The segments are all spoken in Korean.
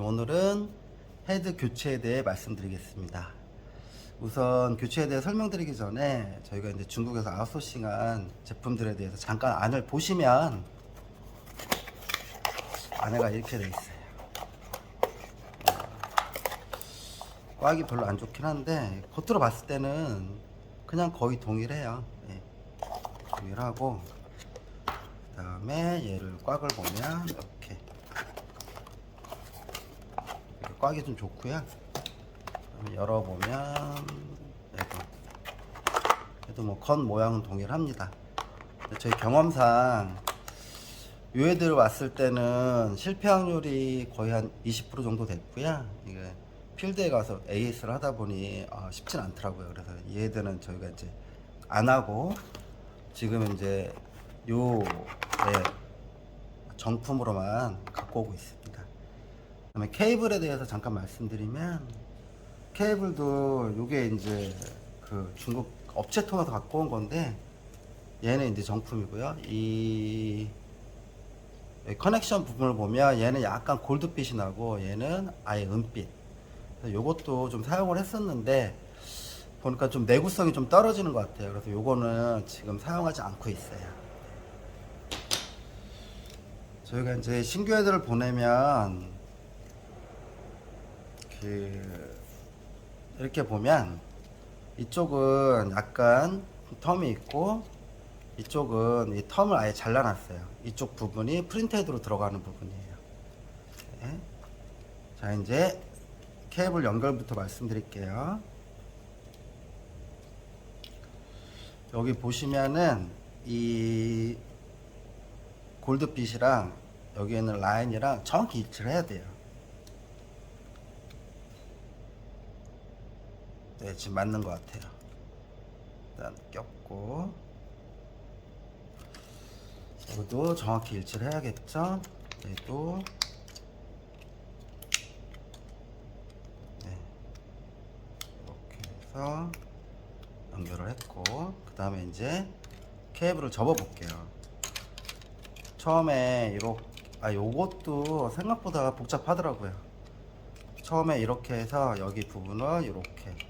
오늘은 헤드 교체에 대해 말씀드리겠습니다. 우선 교체에 대해 설명드리기 전에 저희가 이제 중국에서 아웃소싱한 제품들에 대해서 잠깐 안을 보시면 안에가 이렇게 돼 있어요. 꽉이 별로 안 좋긴 한데 겉으로 봤을 때는 그냥 거의 동일해요. 예. 동일하고 그 다음에 얘를 꽉을 보면 이렇게 이렇게 꽉이 좀 좋고요. 열어보면 얘도 얘도 뭐 건 모양은 동일합니다. 저희 경험상 요 애들 왔을 때는 실패 확률이 거의 한 20% 정도 됐고요. 이게 필드에 가서 AS를 하다 보니 아, 쉽진 않더라고요. 그래서 이 애들은 저희가 이제 안 하고 지금 이제 요 네, 정품으로만 갖고 오고 있습니다. 그다음에 케이블에 대해서 잠깐 말씀드리면 케이블도 요게 이제 그 중국 업체 통해서 갖고 온 건데 얘는 이제 정품이고요. 이 커넥션 부분을 보면 얘는 약간 골드빛이 나고 얘는 아예 은빛. 요것도 좀 사용을 했었는데 보니까 좀 내구성이 좀 떨어지는 것 같아요. 그래서 요거는 지금 사용하지 않고 있어요. 저희가 이제 신규 애들을 보내면 그 이렇게 보면 이쪽은 약간 텀이 있고 이쪽은 이 텀을 아예 잘라놨어요. 이쪽 부분이 프린트헤드로 들어가는 부분이에요. 네. 자 이제 케이블 연결부터 말씀드릴게요. 여기 보시면은 이 골드빛이랑 여기 있는 라인이랑 정확히 일치를 해야 돼요. 네, 지금 맞는 것 같아요. 일단 꼈고 여기도 정확히 일치를 해야겠죠? 얘도 네. 이렇게 해서 연결을 했고 그 다음에 이제 케이블을 접어 볼게요. 처음에 이렇게 아 요것도 생각보다 복잡하더라고요. 처음에 이렇게 해서 여기 부분을 이렇게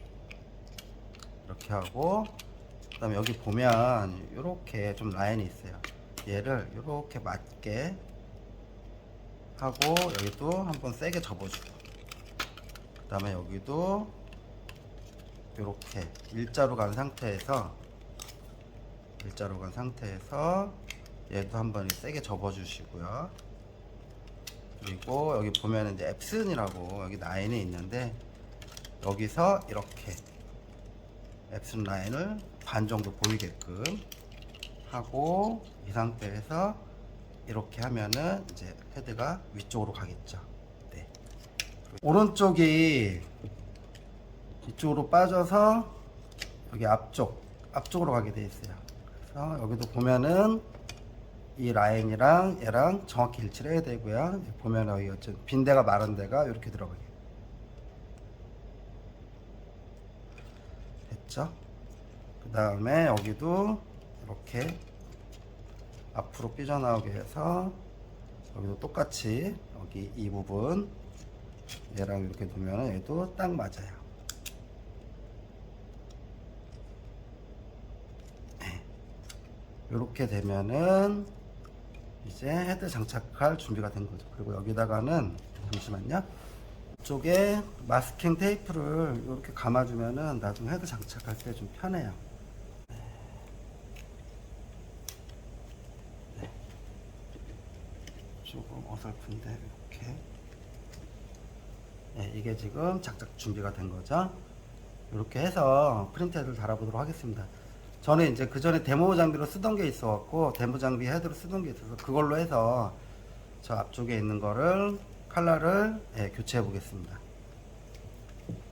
이렇게 하고 그다음에 여기 보면 이렇게 좀 라인이 있어요. 얘를 이렇게 맞게 하고 여기도 한번 세게 접어주고 그다음에 여기도 이렇게 일자로 간 상태에서 일자로 간 상태에서 얘도 한번 세게 접어주시고요. 그리고 여기 보면 이제 앱슨이라고 여기 라인이 있는데 여기서 이렇게 앱슨 라인을 반 정도 보이게끔 하고 이 상태에서 이렇게 하면은 이제 헤드가 위쪽으로 가겠죠. 네. 오른쪽이 이쪽으로 빠져서 여기 앞쪽 앞쪽으로 가게 돼 있어요. 그래서 여기도 보면은 이 라인이랑 얘랑 정확히 일치를 해야 되고요. 보면 여기 어쨌든 빈대가 마른 데가 이렇게 들어가게 됐죠? 그 다음에 여기도 이렇게 앞으로 삐져나오게 해서 여기도 똑같이 여기 이 부분 얘랑 이렇게 두면 얘도 딱 맞아요. 이렇게 되면은 이제 헤드 장착할 준비가 된 거죠. 그리고 여기다가는 잠시만요. 이쪽에 마스킹 테이프를 이렇게 감아주면은 나중에 헤드 장착할 때 좀 편해요. 네. 조금 어설픈데 이렇게. 네, 이게 지금 장착 준비가 된 거죠. 이렇게 해서 프린트 헤드를 달아보도록 하겠습니다. 저는 이제 그 전에 데모 장비로 쓰던 게 있어갖고 데모 장비 헤드로 쓰던 게 있어서 그걸로 해서 저 앞쪽에 있는 거를 칼라를 예, 교체해 보겠습니다.